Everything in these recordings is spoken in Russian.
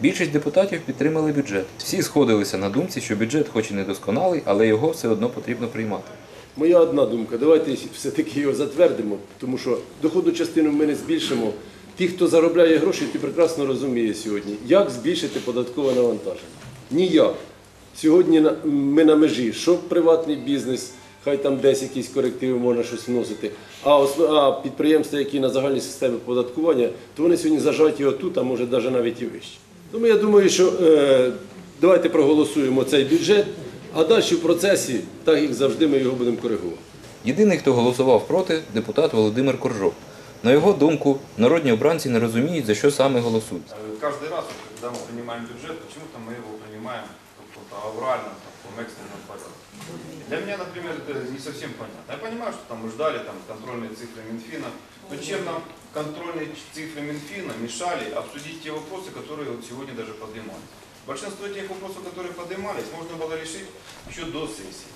Більшість депутатів підтримали бюджет. Всі сходилися на думці, що бюджет хоч і недосконалий, але його все одно потрібно приймати. Моя одна думка, давайте все-таки його затвердимо, тому що доходну частину ми не збільшимо. Ті, хто заробляє гроші, ті прекрасно розуміє сьогодні, як збільшити податкове навантаження. Ніяк. Сьогодні ми на межі, що приватний бізнес, хай там десь якісь корективи можна щось вносити. А, підприємства, які на загальній системі податкування, то вони сьогодні зажаті отут, а може навіть навіть і вище. Тому я думаю, що е, давайте проголосуємо цей бюджет, а далі в процесі, так як завжди, ми його будемо коригувати. Єдиний, хто голосував проти, депутат Володимир Коржов. На його думку, народні обранці не розуміють, за що саме голосують. Э, Каждый раз, вот, когда мы принимаем бюджет, почему-то мы его принимаем как-то аврально, в таком экстренном порядке. Для меня, например, это не совсем понятно. Я понимаю, что там мы ждали там, контрольные цифры Минфина, но чем нам контрольные цифры Минфина мешали обсудить те вопросы, которые вот сегодня даже поднимались? Большинство тех вопросов, которые поднимались, можно было решить еще до сессии.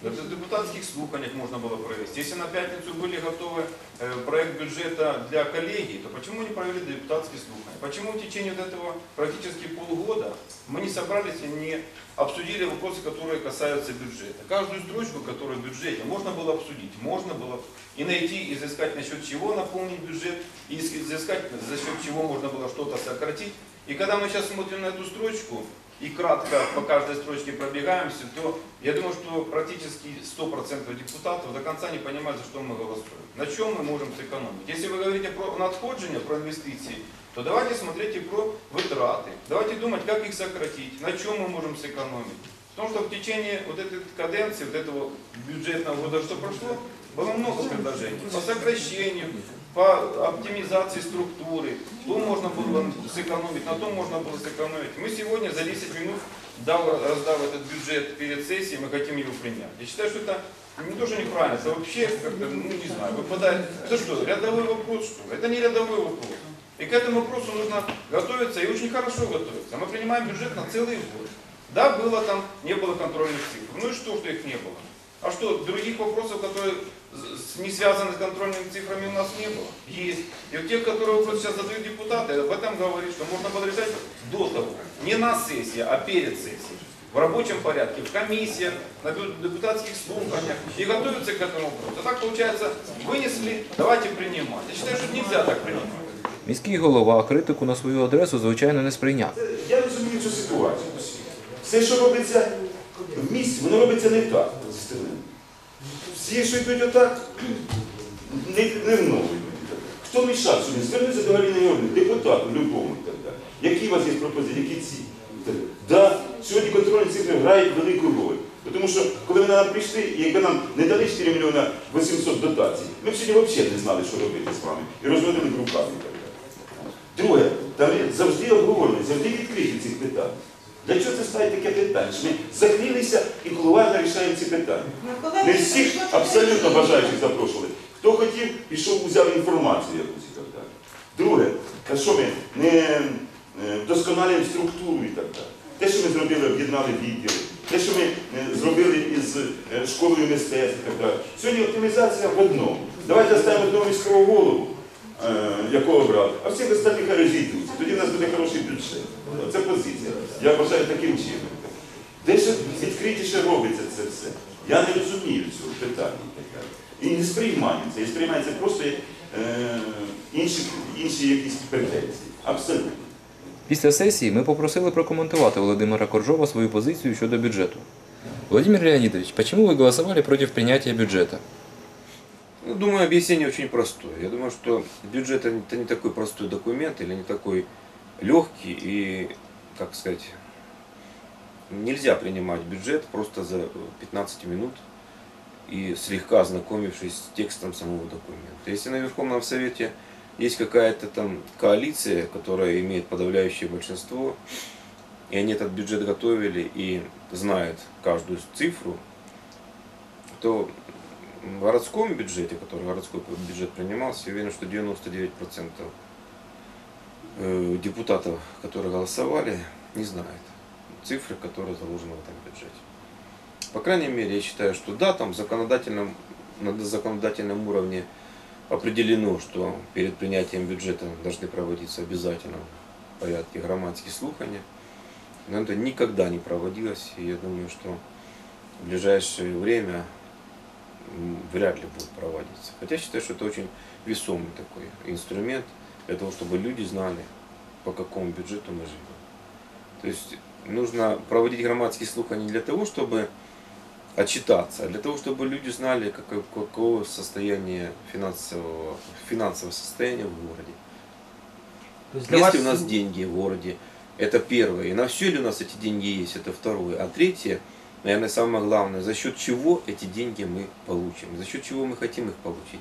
На депутатских слуханиях можно было провести. Если на пятницу были готовы э, проект бюджета для коллегии, то почему не провели депутатские слухания? Почему в течение вот этого практически полугода мы не собрались и не обсудили вопросы, которые касаются бюджета? Каждую строчку, которая в бюджете, можно было обсудить, можно было и найти, изыскать насчет чего наполнить бюджет, и изыскать за счет чего можно было что-то сократить. И когда мы сейчас смотрим на эту строчку и кратко по каждой строчке пробегаемся, то я думаю, что практически 100% депутатов до конца не понимают, за что мы голосуем. На чем мы можем сэкономить. Если вы говорите про надходжение, про инвестиции, то давайте смотреть и про вытраты. Давайте думать, как их сократить, на чем мы можем сэкономить. Потому что в течение вот этой каденции, вот этого бюджетного года, что прошло, было много предложений по сокращению, по оптимизации структуры, то можно было сэкономить, на том можно было сэкономить. Мы сегодня за 10 минут, дав, раздав этот бюджет перед сессией, мы хотим его принять. Я считаю, что это не то, что неправильно, это вообще как-то, ну не знаю, выпадает. Это что, рядовой вопрос, что? Это не рядовой вопрос. И к этому вопросу нужно готовиться и очень хорошо готовиться. Мы принимаем бюджет на целый год. Да, было там, не было контрольных цифр. Ну и что, что их не было? А что, других вопросов, которые с- не связаны с контрольными цифрами у нас не было? Есть. И вот те, которые вопросы сейчас задают депутаты, об этом говорит, что можно было решать до того. Не на сессии, а перед сессией. В рабочем порядке, в комиссиях, на бю- депутатских слуханиях и готовиться к этому вопросу. А так получается, вынесли, давайте принимать. Я считаю, что нельзя так принимать. Міський голова критику на свою адресу, звичайно, не сприйняв. Я розумію цю ситуацію. Все, що робиться в місті, воно робиться не так зі сторони. Всі, що йдуть отак, не, не мною йдуть. Хто мішав сьогодні? Звернися до Галини Георгіївни, депутату, любому і так далі. Які у вас є пропозиції, які ці? Да, сьогодні контрольні цифри грають велику роль. Тому що коли ви нам прийшли, і якби нам не дали 4 мільйона 800 дотацій, ми б сьогодні взагалі не знали, що робити з вами. І розводили б руками. Друге, там завжди обговорення, завжди відкриті цих питань. Для чого це ставить таке питання? Що ми закрилися і кулуарно рішаємо ці питання. Не всіх абсолютно бажаючих запрошували. Хто хотів, пішов, взяв інформацію якусь і так далі. Друге, та що ми не е, вдосконалюємо структуру і так далі. Те, що ми зробили, об'єднали відділи, те, що ми е, зробили із е, школою мистецтв і так далі. Сьогодні оптимізація в одному. Давайте ставимо одного міського голову, якого брати, а всіх остальних розійдуться. Тоді в нас буде хороший бюджет. Це позиція. Я вважаю таким чином. Де ще відкритіше робиться це все? Я не розумію цього питання. І не сприймаю це. І сприймається просто як е, інші, інші якісь претензії. Абсолютно. Після сесії ми попросили прокоментувати Володимира Коржова свою позицію щодо бюджету. Владимир Леонидович, почему вы голосовали против принятия бюджета? Ну, думаю, объяснение очень простое. Я думаю, что бюджет это не такой простой документ или не такой легкий и, как сказать, нельзя принимать бюджет просто за 15 минут и слегка ознакомившись с текстом самого документа. Если на Верховном Совете есть какая-то там коалиция, которая имеет подавляющее большинство, и они этот бюджет готовили и знают каждую цифру, то в городском бюджете, который городской бюджет принимался, я уверен, что 99% э, депутатов, которые голосовали, не знают цифры, которые заложены в этом бюджете. По крайней мере, я считаю, что да, там в законодательном, на законодательном уровне определено, что перед принятием бюджета должны проводиться обязательно порядке громадские слухания. Но это никогда не проводилось, и я думаю, что в ближайшее время вряд ли будет проводиться. Хотя я считаю, что это очень весомый такой инструмент для того, чтобы люди знали, по какому бюджету мы живем. То есть нужно проводить громадские слухания не для того, чтобы отчитаться, а для того, чтобы люди знали, какое, какое состояние финансового, финансового состояния в городе. То есть для Есть ли вас у нас деньги в городе? Это первое. И на все ли у нас эти деньги есть? Это второе. А третье, наверное, самое главное, за счет чего эти деньги мы получим? За счет чего мы хотим их получить?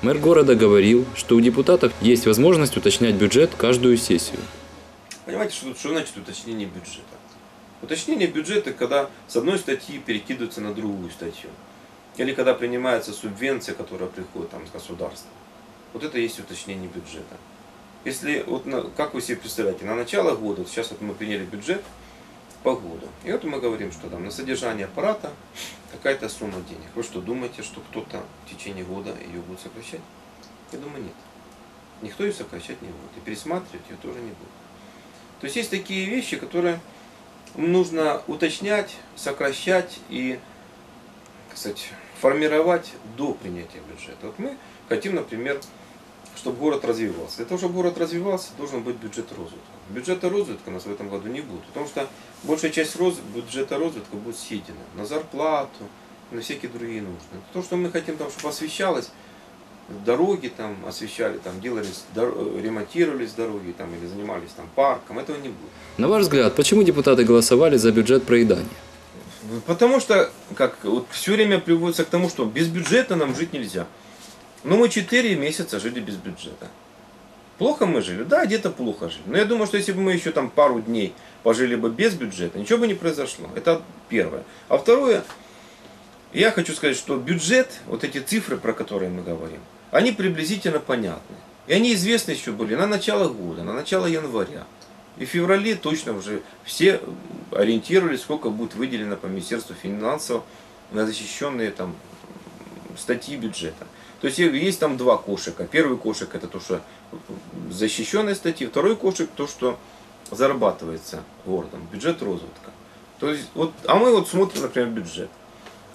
Мэр города говорил, что у депутатов есть возможность уточнять бюджет каждую сессию. Понимаете, что, что значит уточнение бюджета? Уточнение бюджета, когда с одной статьи перекидывается на другую статью. Или когда принимается субвенция, которая приходит там, с государства. Вот это и есть уточнение бюджета. Если, вот, как вы себе представляете, на начало года, сейчас вот мы приняли бюджет по году, и вот мы говорим, что там на содержание аппарата какая-то сумма денег. Вы что, думаете, что кто-то в течение года ее будет сокращать? Я думаю, нет. Никто ее сокращать не будет. И пересматривать ее тоже не будет. То есть есть такие вещи, которые нужно уточнять, сокращать и, сказать, формировать до принятия бюджета. Вот мы хотим, например, чтобы город развивался. Для того, чтобы город развивался, должен быть бюджет розвитка. Бюджета розвитка у нас в этом году не будет, потому что большая часть роз- бюджета розвитка будет съедена на зарплату, на всякие другие нужды. То, что мы хотим, там, чтобы освещалось, дороги там освещали, там делались, дор- э, ремонтировались дороги там, или занимались там парком, этого не будет. На ваш взгляд, почему депутаты голосовали за бюджет проедания? Потому что, как вот все время приводится к тому, что без бюджета нам жить нельзя. Но мы 4 месяца жили без бюджета. Плохо мы жили? Да, где-то плохо жили. Но я думаю, что если бы мы еще там пару дней пожили бы без бюджета, ничего бы не произошло. Это первое. А второе, я хочу сказать, что бюджет, вот эти цифры, про которые мы говорим, они приблизительно понятны. И они известны еще были на начало года, на начало января. И в феврале точно уже все ориентировались, сколько будет выделено по Министерству финансов на защищенные там статьи бюджета. То есть есть там два кошика. Первый кошек это то, что защищенные статьи, второй кошек то, что зарабатывается городом, бюджет розвитка. То есть, вот, а мы вот смотрим, например, бюджет.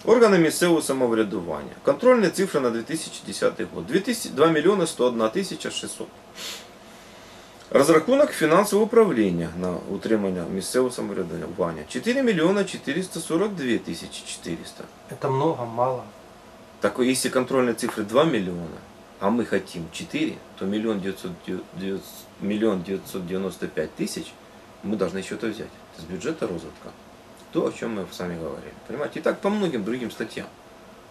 Органи місцевого самоврядування. Контрольні цифри на 2010 год. 2000 2 мільйони 101 тисяча 600. Розрахунок фінансового управління на утримання місцевого самоврядування 4 мільйона 442 тисячі 400. это много, мало. Так если контрольные цифры 2 миллиона, а мы хотим 4, то миллион 900, миллион 995 тысяч мы должны еще это взять. С бюджета розвитка. То, о чем мы с вами говорили. Понимаете? И так по многим другим статьям.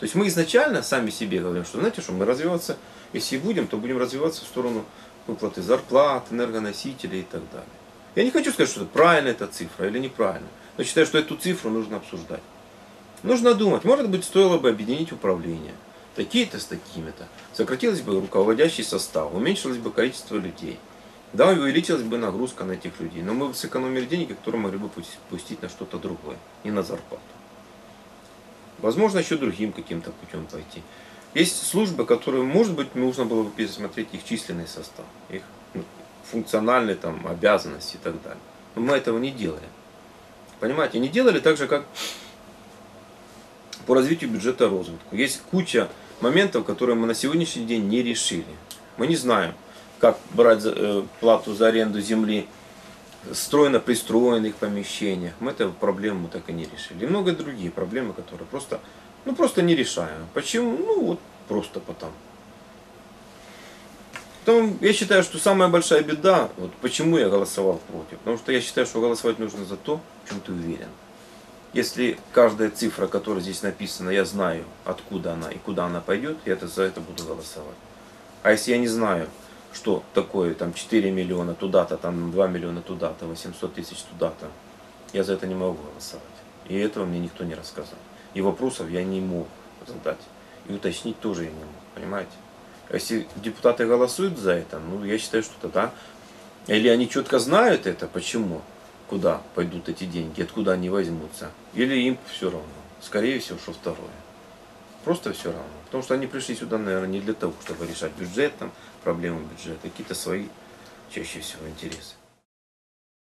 То есть мы изначально сами себе говорим, что знаете что, мы развиваться, если будем, то будем развиваться в сторону выплаты зарплат, энергоносителей и так далее. Я не хочу сказать, что это правильная эта цифра или неправильно, но считаю, что эту цифру нужно обсуждать. Нужно думать, может быть, стоило бы объединить управление. Такие-то с такими-то. Сократилось бы руководящий состав, уменьшилось бы количество людей. Да, увеличилась бы нагрузка на этих людей. Но мы бы сэкономили деньги, которые могли бы пустить на что-то другое, не на зарплату. Возможно, еще другим каким-то путем пойти. Есть службы, которые, может быть, нужно было бы пересмотреть их численный состав, их ну, функциональные там, обязанности и так далее. Но мы этого не делали. Понимаете, не делали так же, как по развитию бюджета розвитку. Есть куча моментов, которые мы на сегодняшний день не решили. Мы не знаем, как брать э, плату за аренду земли стройно-пристроенных помещениях. Мы эту проблему так и не решили. И много другие проблемы, которые просто, ну, просто не решаем. Почему? Ну, вот просто потому. Потом, я считаю, что самая большая беда, вот почему я голосовал против, потому что я считаю, что голосовать нужно за то, в чем ты уверен. Если каждая цифра, которая здесь написана, я знаю, откуда она и куда она пойдет, я это, за это буду голосовать. А если я не знаю, что такое там 4 миллиона туда-то, там 2 миллиона туда-то, 800 тысяч туда-то, я за это не могу голосовать. И этого мне никто не рассказал. И вопросов я не мог задать. И уточнить тоже я не мог, понимаете? А если депутаты голосуют за это, ну я считаю, что тогда или они четко знают это, почему, куда пойдут эти деньги, откуда они возьмутся, или им все равно. Скорее всего, что второе. Просто все равно. Потому что они пришли сюда, наверное, не для того, чтобы решать бюджет, там, проблемы бюджета, какие-то свои, чаще всего, интересы.